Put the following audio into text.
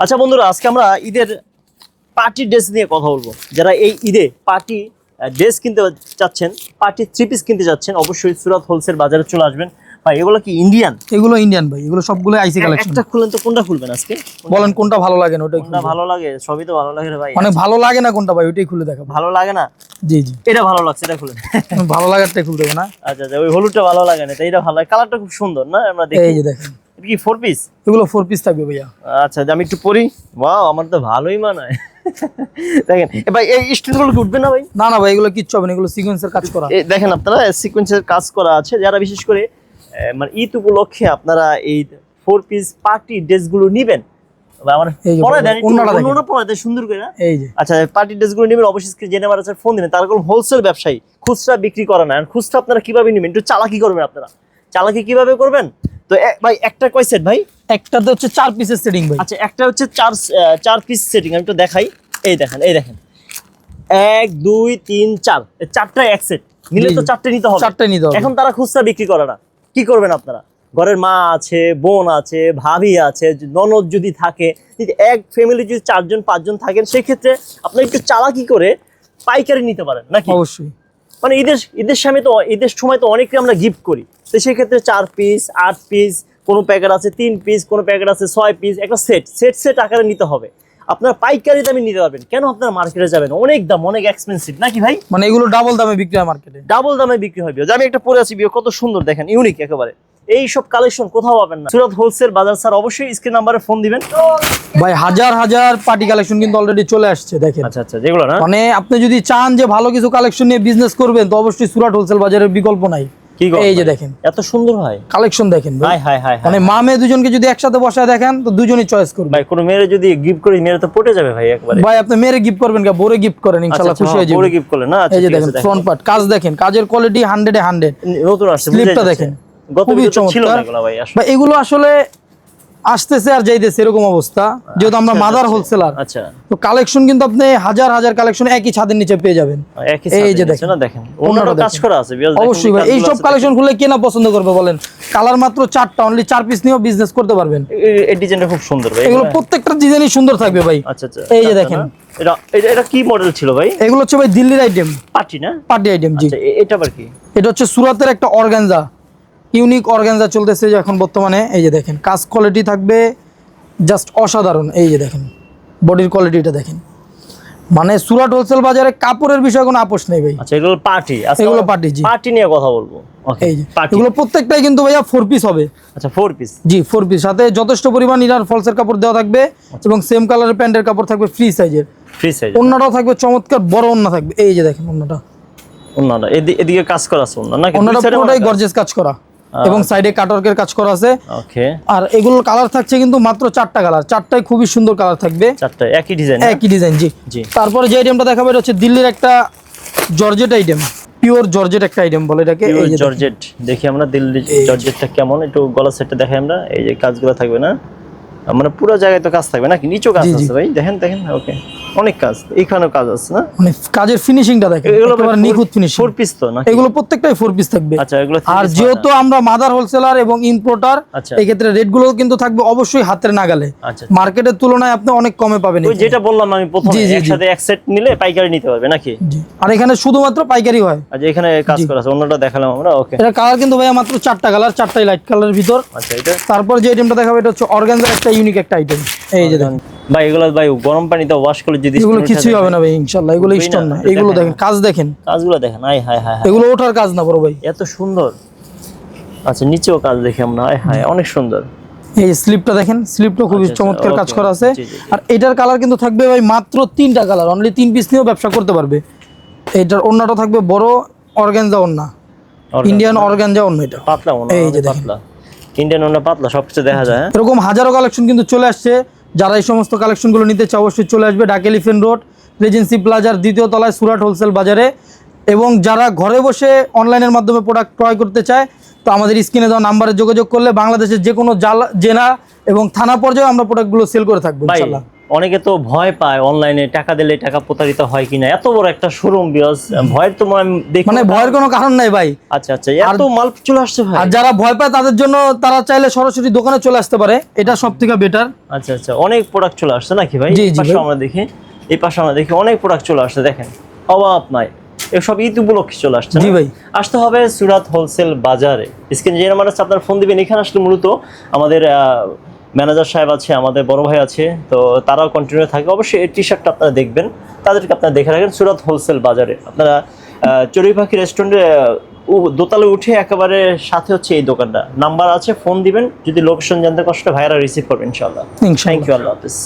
আচ্ছা বন্ধুরা আজকে আমরা ঈদের পার্টি ড্রেস নিয়ে কথা বলব। যারা এই ঈদে পার্টি ড্রেস কিনতে চাচ্ছেন পার্টি থ্রি পিস কিনতে যাচ্ছেন অবশ্যই সুরাত হোলসেল বাজারে চলে আসবেন। ভাই এগুলো কি ইন্ডিয়ান এগুলো ইন্ডিয়ান ভাই এগুলো সবগুলো আইসি কালেকশন একটা খুলেন তো কোনটা খুলবেন আজকে? বলেন কোনটা ভালো লাগে না ওটাই কোনটা ভালো লাগে? সবই তো ভালো লাগে রে ভাই। মানে ভালো লাগে না কোনটা ভাই ওইটাই খুলে দেখাবো। ভালো লাগে না? জি জি। এটা ভালো লাগছে এটা খুলেন ভালো লাগারটাই খুলতে হবে না। আচ্ছা আচ্ছা ওই হলুদটা ভালো লাগে না এটা ভালো লাগে। কালারটা খুব সুন্দর না? আমরা দেখি। এই যে দেখেন। কি ফোর পিস এগুলো ফোর পিস থাকবে ভাইয়া। আচ্ছা আমি একটু পরি ওয়াও আমার তো ভালোই মানায়। দেখেন ভাই এই স্টোনগুলো উঠবে না ভাই? না না ভাই এগুলো কিচ্ছু হবে না এগুলো সিকোয়েন্সের কাজ করা। দেখেন আপনারা সিকোয়েন্সের কাজ করা আছে যারা বিশেষ করে মানে ঈদ উপলক্ষে আপনারা এই ফোর পিস পার্টি ড্রেসগুলো নিবেন। আমার এই পরে দেন অন্যটা পরে দেন সুন্দর করে না? এই যে। আচ্ছা পার্টি ড্রেসগুলো নেবেন অবশ্যই স্ক্রিন জেনে আমার ফোন দিবেন। তারা হোলসেল ব্যবসায়ী খুচরা বিক্রি করে না। খুচরা আপনারা কীভাবে নেবেন? একটু চালাকি করবেন আপনারা। চালাকি কীভাবে করবেন? তো ভাই একটা কয় সেট ভাই? একটাতে হচ্ছে চার পিসের সেটিং ভাই। আচ্ছা একটা হচ্ছে চার চার পিস সেটিং আমি একটু দেখাই। এই দেখেন এই দেখেন। এক দুই তিন চার। চারটা এক সেট নিলে তো চারটে নিতে হবে। চারটে নিতে হবে। এখন তারা খুচরা বিক্রি করে না। কি করবেন আপনারা? ঘরের মা আছে বোন আছে ভাবি আছে ননদ যদি থাকে এক ফ্যামিলি যদি চারজন পাঁচজন থাকেন সেই ক্ষেত্রে আপনারা একটু চালাকি করে পাইকারি নিতে পারেন নাকি? অবশ্যই। মানে ঈদের ঈদের সময় তো, ঈদের সময় তো অনেকে আমরা গিফট করি। তো সেক্ষেত্রে চার পিস আট পিস কোনো প্যাকেট আছে তিন পিস কোনো প্যাকেট আছে ছয় পিস একটা সেট সেট সেট আকারে নিতে হবে। আপনার পাইকারি দামে নিতে পারবেন। কেন আপনার মার্কেটে যাবেন? অনেক দাম অনেক এক্সপেন্সিভ নাকি ভাই? মানে এগুলো ডাবল দামে বিক্রি হয় মার্কেটে ডাবল দামে বিক্রি হবে যে আমি একটা পরে আছি বিয়ে কত সুন্দর দেখেন ইউনিক একেবারে। এই সব কালেকশন কোথাও পাবেন না। সুরত হোলসেল বাজার স্যার অবশ্যই স্ক্রিন নাম্বারে ফোন দিবেন। ভাই হাজার হাজার পার্টি কালেকশন কিন্তু অলরেডি চলে আসছে দেখেন। আচ্ছা আচ্ছা যেগুলো না? মানে আপনি যদি চান যে ভালো কিছু কালেকশন নিয়ে বিজনেস করবেন তো অবশ্যই সুরাট হোলসেল বাজারের বিকল্প নাই। কি এই যে দেখেন। এত সুন্দর হয় কালেকশন দেখেন ভাই। হাই হাই হাই মানে মা মেয়ে দুজনকে যদি একসাথে বসায় দেখেন তো দুজনই চয়েস করবে। ভাই কোন মেয়ের যদি গিফট করি মেয়ের তো পটে যাবে ভাই একবারে। ভাই আপনি গিফট করবেন কে বোরে গিফট করেন ইনশাআল্লাহ খুশি হয়ে গিফট না আচ্ছা, এই যে দেখেন আছে, ফ্রন্ট পার্ট কাজ দেখেন কাজের কোয়ালিটি নতুন আসছে স্লিপটা দেখেন। গত খুবই ভিডিওতে ছিল না ভাই এগুলো আসলে আসতেছে আর যাইতেছে এরকম অবস্থা। যেহেতু আমরা আচ্ছা, মাদার আচ্ছা। হোলসেলার আচ্ছা। তো কালেকশন কিন্তু আপনি হাজার হাজার কালেকশন একই ছাদের নিচে পেয়ে যাবেন। এই যে দেখেন। না অন্যটা কাজ করা আছে অবশ্যই ভাই এই সব কালেকশন খুলে কেনা পছন্দ করবে বলেন? কালার মাত্র চারটা অনলি চার পিস নিয়েও বিজনেস করতে পারবেন। এই- ডিজাইনটা খুব সুন্দর ভাই এগুলো প্রত্যেকটা ডিজাইনই সুন্দর থাকবে ভাই। আচ্ছা আচ্ছা। এই যে আচ্ছা, দেখেন। এটা এটা কি মডেল ছিল ভাই? এগুলো হচ্ছে ভাই দিল্লির আইটেম পার্টি না? পার্টি আইটেম জি। আচ্ছা এটা আবার কি? এটা হচ্ছে সুরাতের একটা অর্গানজা ইউনিক অর্গানজা চলতেছে যে এখন বর্তমানে এই যে দেখেন কাজ কোয়ালিটি থাকবে জাস্ট অসাধারণ এই যে দেখেন বডির কোয়ালিটিটা দেখেন। মানে সুরাট হোলসেল বাজারে কাপড়ের বিষয়ে কোনো আপোষ নেই ভাই। আচ্ছা এগুলো পার্টি এগুলো party, জি। পার্টি নিয়ে কথা বলব। ওকে এই যে পার্টি এগুলো প্রত্যেকটাই কিন্তু ভাইয়া ফোর পিস হবে। আচ্ছা ফোর পিস জি ফোর পিস সাথে যথেষ্ট পরিমাণ ইনার ফলসের কাপড় দেওয়া থাকবে। এবং সেম কালারের প্যান্টের কাপড় থাকবে ফ্রি সাইজের ফ্রি সাইজ অন্যটাও থাকবে চমৎকার বড় অন্য থাকবে। এই যে দেখেন অন্যটা অন্যটা এদি- এদিকে কাজ করা আছে অন্য নাকি? অন্যটা পুরোটাই গর্জেস কাজ করা। এবং সাইডে কাটওয়ার্কের কাজ করা আছে। ওকে। আর এগুলোর কালার থাকছে কিন্তু মাত্র চারটা কালার চারটাই খুবই সুন্দর কালার থাকবে। চারটা একই ডিজাইন একই ডিজাইন জি। জি। তারপরে যে আইটেমটা দেখাবো এটা হচ্ছে দিল্লির একটা জর্জেট আইটেম পিওর জর্জেট একটা আইটেম বলে এটাকে। এই জর্জেট। দেখি আমরা দিল্লি জর্জেটটা কেমন। একটু গলা সেটটা দেখাই আমরা। এই যে কাজগুলো থাকবে না? মানে পুরো জায়গায় তো কাজ থাকবে নাকি? নিচেও কাজ। আছে ভাই। দেখেন দেখেন ওকে। অনেক কাজ এখানেও কাজ আছে না? মানে কাজের ফিনিশিংটা দেখেন একেবারে নিখুঁত ফিনিশিং ফোর পিস তো নাকি? এগুলো প্রত্যেকটাই ফোর পিস থাকবে। আচ্ছা এগুলো আর যেহেতু আমরা মাদার হোলসেলার এবং ইম্পোর্টার আচ্ছা। এই ক্ষেত্রে রেটগুলো কিন্তু থাকবে অবশ্যই হাতের নাগালে। না? আচ্ছা। মার্কেটের তুলনায় আপনি অনেক কমে পাবেন ওই যেটা বললাম আমি প্রথমে। একসাথে এক সেট নিলে পাইকারি নিতে পারবে নাকি? আর এখানে শুধুমাত্র পাইকারি হয়। আচ্ছা এখানে কাজ করা আছে অন্যটা দেখালাম আমরা ওকে এটা কালার কিন্তু ভাইয়া মাত্র চারটা কালার চারটাই লাইট কালারের ভিতর। আচ্ছা এটা? তারপর যে আইটেমটা দেখাবো এটা হচ্ছে অর্গানজার একটা ইউনিক একটা আইটেম এই যে দেখেন। ভাই এগুলো ভাই গরম পানিতে ওয়াশ করে যদি এগুলো কিছুই হবে না ভাই। ইনশাল্লাহ এগুলো স্টোন না, এগুলো দেখেন কাজ দেখেন। কাজগুলো দেখেন আয় হায় হায় এগুলো ওঠার কাজ না বড় ভাই। এত সুন্দর। আচ্ছা নিচেও কাজ দেখি আমরা আয় হায় অনেক সুন্দর। এই স্লিপটা দেখেন স্লিপটা খুবই আচ্ছা, আচ্ছা, চমৎকার কাজ করা আছে। আর এটার কালার কিন্তু থাকবে ভাই মাত্র তিনটা কালার অনলি তিন পিস নিয়েও ব্যবসা করতে পারবে। এটার অন্যটা থাকবে বড় অর্গানজা ওন্না ইন্ডিয়ান অর্গানজা অন্য এটা। পাতলা মনে এই যে। পাতলা। ইন্ডিয়ান ওনা পাতলা সবকিছু দেখা যায় হ্যাঁ? এরকম হাজারো কালেকশন কিন্তু চলে আসছে। যারা এই সমস্ত কালেকশনগুলো নিতে চাও অবশ্যই চলে আসবে ডাকেলিফেন এলিফেন্ট রোড রেজেন্সি প্লাজার দ্বিতীয় তলায় সুরাট হোলসেল বাজারে। এবং যারা ঘরে বসে অনলাইনের মাধ্যমে প্রোডাক্ট ক্রয় করতে চায় তো আমাদের স্ক্রিনে দেওয়া নাম্বারে যোগাযোগ করলে বাংলাদেশের যে কোনো জাল জেনা এবং থানা পর্যায়ে আমরা প্রোডাক্টগুলো সেল করে থাকব ইনশাল্লাহ অনেকে তো ভয় পায় অনলাইনে টাকা দিলে টাকা প্রতারিত হয় কিনা। এত বড় একটা শোরুম বিয়স ভয়ের তো আমি দেখি মানে ভয়ের কোনো কারণ নাই ভাই। আচ্ছা আচ্ছা এত মাল চলে আসছে ভাই। আর যারা ভয় পায় তাদের জন্য তারা চাইলে সরাসরি দোকানে চলে আসতে পারে। এটা সব থেকে বেটার আচ্ছা আচ্ছা অনেক প্রোডাক্ট চলে আসছে নাকি ভাই? এই পাশে। আমরা দেখি। এই পাশে আমরা দেখি অনেক প্রোডাক্ট চলে আসছে দেখেন। অভাব নাই। এসব ঈদ উপলক্ষে চলে আসছে জি ভাই। আসতে হবে সুরাত হোলসেল বাজারে। স্ক্রিন যে নাম্বার আছে আপনার ফোন দিবেন। এখানে আসলে মূলত আমাদের ম্যানেজার সাহেব আছে আমাদের বড় ভাই আছে তো তারাও কন্টিনিউ থাকে অবশ্যই এই টি শার্টটা আপনারা দেখবেন তাদেরকে আপনারা দেখে রাখেন। সুরাত হোলসেল বাজারে আপনারা চড়ুই পাখি রেস্টুরেন্টে দোতালে উঠে একেবারে সাথে হচ্ছে এই দোকানটা। নাম্বার আছে ফোন দিবেন যদি লোকেশন জানতে কষ্ট ভাইরা ভাইয়ারা রিসিভ করবেন ইনশাল্লাহ থ্যাংক ইউ আল্লাহ হাফিজ।